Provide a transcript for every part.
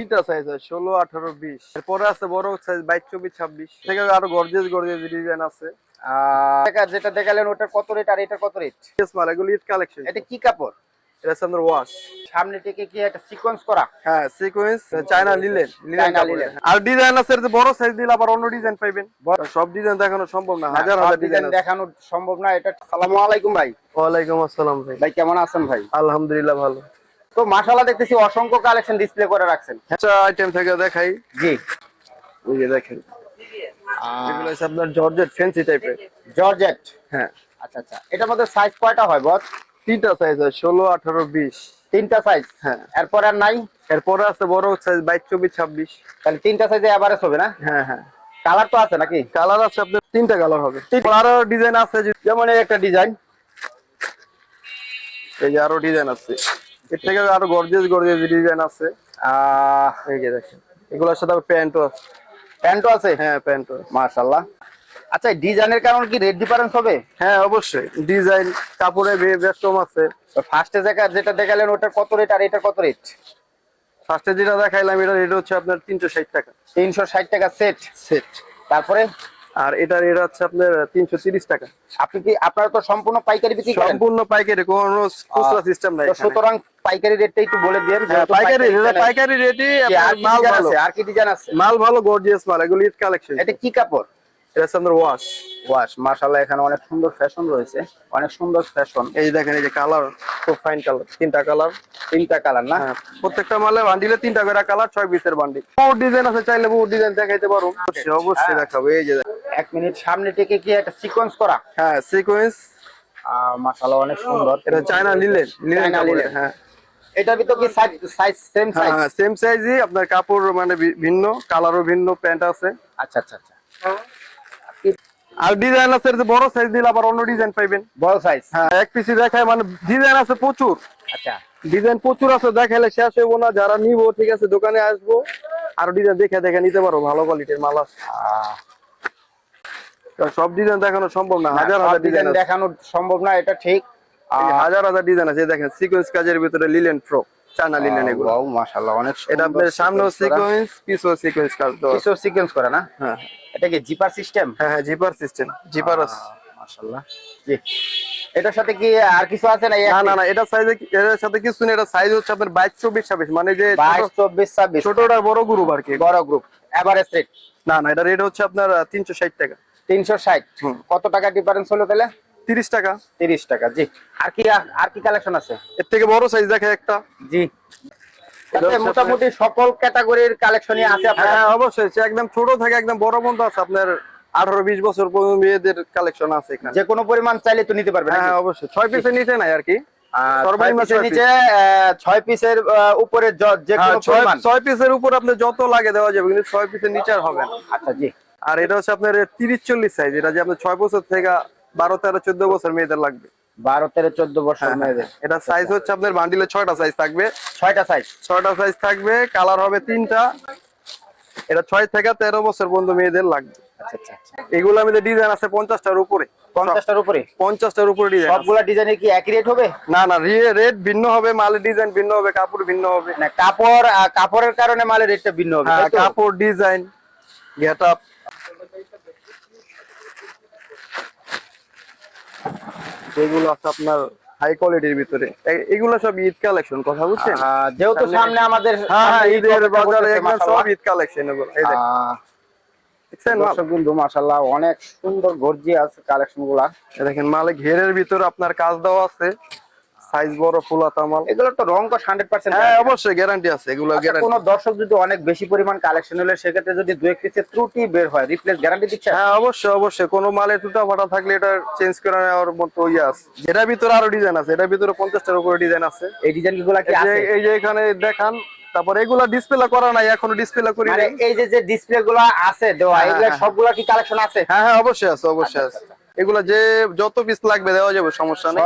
তিনটা সাইজ আছে ষোলো আঠারো বিশ। এরপরে আছে বড় সাইজ বাইশ চব্বিশ ছাব্বিশ। থেকে আরও গর্জেস গর্জেস ডিজাইন আছে। যেটা দেখালেন ওটার কত রেট আর এটার কত রেট মাল এগুলো কালেকশন এটা কি কাপড়? এটা আছে ওয়াশ সামনে থেকে কি একটা সিকোয়েন্স করা? হ্যাঁ সিকোয়েন্স চায়না লিলেন China আর ডিজাইন আছে যে বড় সাইজ দিলে আবার অন্য ডিজাইন পাইবেন। সব ডিজাইন দেখানো সম্ভব না হাজার হাজার ডিজাইন দেখানো সম্ভব না এটা সালামু আলাইকুম ভাই। ওয়ালাইকুম আসসালাম ভাই। ভাই কেমন আছেন ভাই? আলহামদুলিল্লাহ ভালো। তো মাশাআল্লাহ দেখতেছি অসংখ্য কালেকশন ডিসপ্লে করে রাখছেন। আচ্ছা আইটেম থেকে দেখাই। জি। এই যে দেখেন। এগুলো হচ্ছে আপনার জর্জেট ফ্যান্সি টাইপের জর্জেট হ্যাঁ। আচ্ছা আচ্ছা। এটার মধ্যে সাইজ কয়টা হয় বস? তিনটা সাইজ আছে ষোলো আঠারো বিশ। তিনটা সাইজ হ্যাঁ। এরপর আর নাই? এরপরে আছে বড় সাইজ বাইশ চব্বিশ ছাব্বিশ। তাহলে তিনটা সাইজে এভারেজ হবে না? হ্যাঁ হ্যাঁ। কালার তো আছে নাকি? কালার আছে আপনার তিনটা কালার হবে। আরও ডিজাইন আছে যেমন এই একটা ডিজাইন এই যে আরও ডিজাইন আছে। এর থেকে আরও গর্জিয়াস গর্জিয়াস ডিজাইন আছে। আহ এই যে দেখেন এগুলোর সাথে প্যান্টও আছে। প্যান্টও আছে? হ্যাঁ প্যান্টও মাশাআল্লাহ। আচ্ছা ডিজাইনের কারণে কি রেট ডিফারেন্স হবে? হ্যাঁ অবশ্যই। ডিজাইন কাপড়ে বেশ কম আছে। ফার্স্টে যেটা যেটা দেখালেন ওটার কত রেট আর এটার কত রেট ফার্স্টে যেটা দেখাইলাম এটা রেট হচ্ছে আপনার তিনশো ষাট টাকা। তিনশো ষাট টাকা সেট সেট তারপরে? আর এটা রেট হচ্ছে আপনার তিনশো তিরিশ টাকা। আপনি কি আপনারা তো সম্পূর্ণ পাইকারি বিক্রি করেন? সম্পূর্ণ পাইকারি কোনো খুচরা সিস্টেম নাই সুতরাং পাইকারি রেটটা একটু বলে দেন হ্যাঁ, পাইকারি পাইকারি পাইকারি রেটই আর মাল ভালো। আছে? আর কি ডিজাইন আছে? মাল ভালো গর্জিয়াস মাল এগুলো ঈদ কালেকশন এটা কি কাপড়? এটা ওয়াশ ওয়াশ মাশাআল্লাহ এখানে অনেক সুন্দর ফ্যাশন রয়েছে। অনেক সুন্দর ফ্যাশন এই যে দেখেন এই যে কালার খুব ফাইন কালার তিনটা কালার তিনটা কালার না? হ্যাঁ প্রত্যেকটা মালে বান্ডিলে তিনটা করে কালার ছয় পিসের বান্ডিল বহু ডিজাইন আছে চাইলে বহু ডিজাইন দেখাইতে পারো। অবশ্যই অবশ্যই দেখাবো এই যে। এক মিনিট সামনে থেকে কি একটা সিকোয়েন্স করা। হ্যাঁ সিকোয়েন্স মাশাআল্লাহ অনেক সুন্দর। এটা চায়না লিলেন লিলেন হ্যাঁ। এটার ভিতর কি সাইজ সাইজ সেম সাইজ হ্যাঁ সেম সাইজই আপনার কাপড় মানে ভিন্ন কালারও ভিন্ন প্যান্ট আছে। আচ্ছা আচ্ছা আচ্ছা। আর ডিজাইন আছে যে বড় সাইজ দিলে আবার অন্য ডিজাইন পাইবেন। বড় সাইজ হ্যাঁ এক পিসি দেখায় মানে ডিজাইন আছে প্রচুর। আচ্ছা। ডিজাইন প্রচুর আছে দেখাইলে শেষ হইব না যারা নিবো ঠিক আছে দোকানে আসব। আর ডিজাইন দেখে দেখে নিতে পারো ভালো কোয়ালিটির মাল আছে। সব ডিজাইন দেখানো সম্ভব না হাজার হাজার ডিজাইন দেখানো সম্ভব না এটা ঠিক। হাজার হাজার ডিজাইন আছে দেখেন সিকোয়েন্স কাজের ভিতরে লিলেন প্রো চায়না এগুলো। ওয়াও মাশাআল্লাহ অনেক এটা আপনার সামনেও সিকোয়েন্স পিছও সিকোয়েন্স কাজ। সিকোয়েন্স করে না? হ্যাঁ। এটা কি জিপার সিস্টেম হ্যাঁ হ্যাঁ জিপার সিস্টেম জিপার মাশাআল্লাহ। জি। এটার সাথে কি আর কিছু আছে না না না না এটা সাইজে এর সাথে কিছু নেই এটা সাইজ হচ্ছে আপনার বাইশ চব্বিশ ছাব্বিশ মানে যে বাইশ চব্বিশ ছাব্বিশ। ছোটটা বড় গ্রুপ আর কি। বড় গ্রুপ এভারেজ রেট না না এটা রেট হচ্ছে আপনার তিনশো ষাট টাকা। তিনশো ষাট। কত টাকা ডিফারেন্স হলো তাহলে? তিরিশ টাকা। তিরিশ টাকা জি। আর কি আর কি কালেকশন আছে? এর থেকে বড় সাইজ দেখে একটা। জি। মোটামুটি সকল ক্যাটাগরির কালেকশনই আছে হ্যাঁ অবশ্যই। একদম ছোট থেকে একদম বড় পর্যন্ত আছে। আপনার আঠারো বিশ বছর পর্যন্ত মেয়েদের কালেকশন আছে এখানে। যে কোনো পরিমাণ চাইলে তো নিতে পারবেন হ্যাঁ অবশ্যই। ছয় পিসের নিচে নাই আর কি। ছয় পিসের নিচে ছয় পিসের উপরে যে হ্যাঁ, ছয় পিসের উপর আপনি যত লাগে দেওয়া যাবে কিন্তু ছয় পিসের নিচে আর হবে আচ্ছা জি। আর এটা হচ্ছে আপনার তিরিশ চল্লিশ সাইজ এটা যে আপনার ছয় বছর থেকে বারো তেরো চোদ্দ বছর মেয়েদের লাগবে। বারো তেরো চোদ্দ বছর হ্যাঁ, মেয়েদের। এটা সাইজ হচ্ছে আপনার বান্ডিলে ছয়টা সাইজ থাকবে। ছয়টা সাইজ ছয়টা সাইজ থাকবে কালার হবে তিনটা। এটা ছয় থেকে তেরো বছর পর্যন্ত মেয়েদের লাগবে। আচ্ছা আচ্ছা আচ্ছা। এগুলো আমাদের ডিজাইন আছে পঞ্চাশটার উপরে। পঞ্চাশটার উপরে? পঞ্চাশটার উপরে ডিজাইন সবগুলা কি একই রেট হবে? না না রেট ভিন্ন হবে মালের ডিজাইন ভিন্ন হবে কাপড় ভিন্ন হবে। না কাপড় কাপড়ের কারণে মালের রেটটা ভিন্ন হবে হ্যাঁ? কাপড় ডিজাইন গেট আপ যেগুলো আছে আপনার হাই কোয়ালিটির ভিতরে। এগুলো সব ঈদ কালেকশন কথা বুঝছেন? যেহেতু সামনে- আমাদের হ্যাঁ হ্যাঁ ঈদের ঈদ বাজারে একদম সব ঈদ কালেকশন এগুলো এই দেখেন। আহ, দেখছেন মাল? দর্শক বিন্দু মাশাআল্লাহ অনেক সুন্দর গর্জিয়াস কালেকশনগুলা। দেখেন মালে ঘেরের ভিতরে আপনার কাজ দেওয়া আছে। সাইজ বড় ফুলাতা মাল এগুলো তো রং কস হান্ড্রেড পার্সেন্ট হ্যাঁ অবশ্যই গ্যারান্টি আছে এগুলো কোন গ্যারান্টি দর্শক যদি অনেক বেশি পরিমাণ কালেকশন হলে সেক্ষেত্রে যদি দু এক পিসের ত্রুটি বের হয় রিপ্লেস গ্যারান্টি দিচ্ছে? হ্যাঁ অবশ্যই অবশ্যই। কোনো মালে টুটা ফাটা থাকলে এটা চেঞ্জ করে নেওয়ার মতো ইয়ে আছে। যেটার ভিতরে আরও ডিজাইন আছে এটার ভিতরে পঞ্চাশটার উপরে ডিজাইন আছে। এই ডিজাইনগুলা কি আছে? এই যে এখানে দেখান তারপর এগুলা ডিসপ্লে করা নাই এখনও ডিসপ্লে করি নাই। এই যে যে ডিসপ্লে গুলা আছে দেওয়া হ্যাঁ, এগুলা হ্যাঁ। সবগুলা কি কালেকশন আছে? হ্যাঁ হ্যাঁ অবশ্যই আছে অবশ্যই আচ্ছা, আছে। এগুলা যে যত পিস লাগবে দেওয়া যাবে সমস্যা নেই।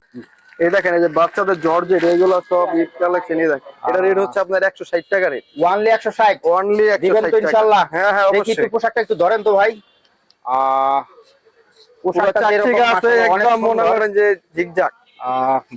এই দেখেন এই যে বাচ্চাদের জর্জেট এগুলো সব ঈদ কালেকশন এই দেখেন এটা রেট হচ্ছে আপনার একশো ষাট টাকা রেট ওয়ানলি একশো অনলি একশো দিবেন তো হ্যাঁ হ্যাঁ দেখি অবশ্যই। একটু পোশাকটা একটু ধরেন তো ভাই। আহ, পোশাকটা যেরকম আছে একদম মনে করেন যে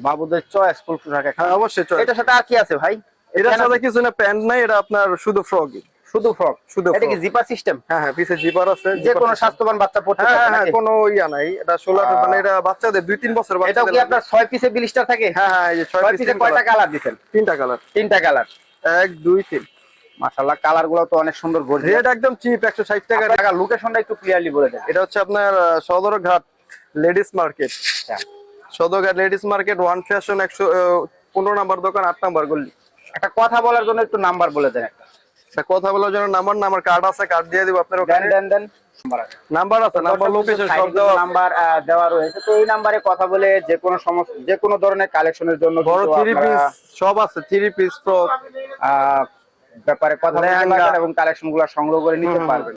বাবুদের চয়েস ফুল পোশাক। হ্যাঁ অবশ্যই চয়েস এটার সাথে আর কি আছে ভাই? এটার সাথে কিছু না প্যান্ট নাই এটা আপনার শুধু ফ্রকই শুধু ফ্রক শুধু এটা কি। জিপার সিস্টেম হ্যাঁ হ্যাঁ পিছে জিপার আছে যে কোনো স্বাস্থ্যবান বাচ্চা পড়তে পারবে হ্যাঁ হ্যাঁ কোনো ইয়া নাই এটা ষোলো আহ, মানে এটা বাচ্চাদের দুই তিন বছর এটাও বাচ্চাদের কি আপনার ছয় পিসে বিলিস্টার থাকে? হ্যাঁ হ্যাঁ এই পিসে কয়টা কালার দিচ্ছেন তিনটা কালার তিনটা কালার এক দুই তিন। মাশাআল্লাহ কালারগুলো তো অনেক সুন্দর গর্জিয়াস রেট একদম চিপ একশো ষাট টাকা টাকা লোকেশনটা একটু ক্লিয়ারলি বলে দেন। এটা হচ্ছে আপনার সদরঘাট লেডিস মার্কেট। আচ্ছা। Sadarghat ladies market one fashion একশো পনেরো নাম্বার দোকান আট নাম্বার গল্লি একটা কথা বলার জন্য একটু নাম্বার বলে দেন একটা। কথা বলার জন্য নাম্বার কার্ড আছে কার্ড দিয়ে দিব আপনার ওখানে। দেন দেন নাম্বার আছে নাম্বার লোকেশন সব দেওয়া নাম্বার দেওয়া রয়েছে। তো এই নাম্বারে কথা বলে যে কোনো সমস্ত যে কোনো ধরনের কালেকশনের জন্য বড় পিস সব আছে থ্রি পিস ব্যাপারে কথা বলতে পারবেন এবং কালেকশনগুলো সংগ্রহ করে নিতে। পারবেন।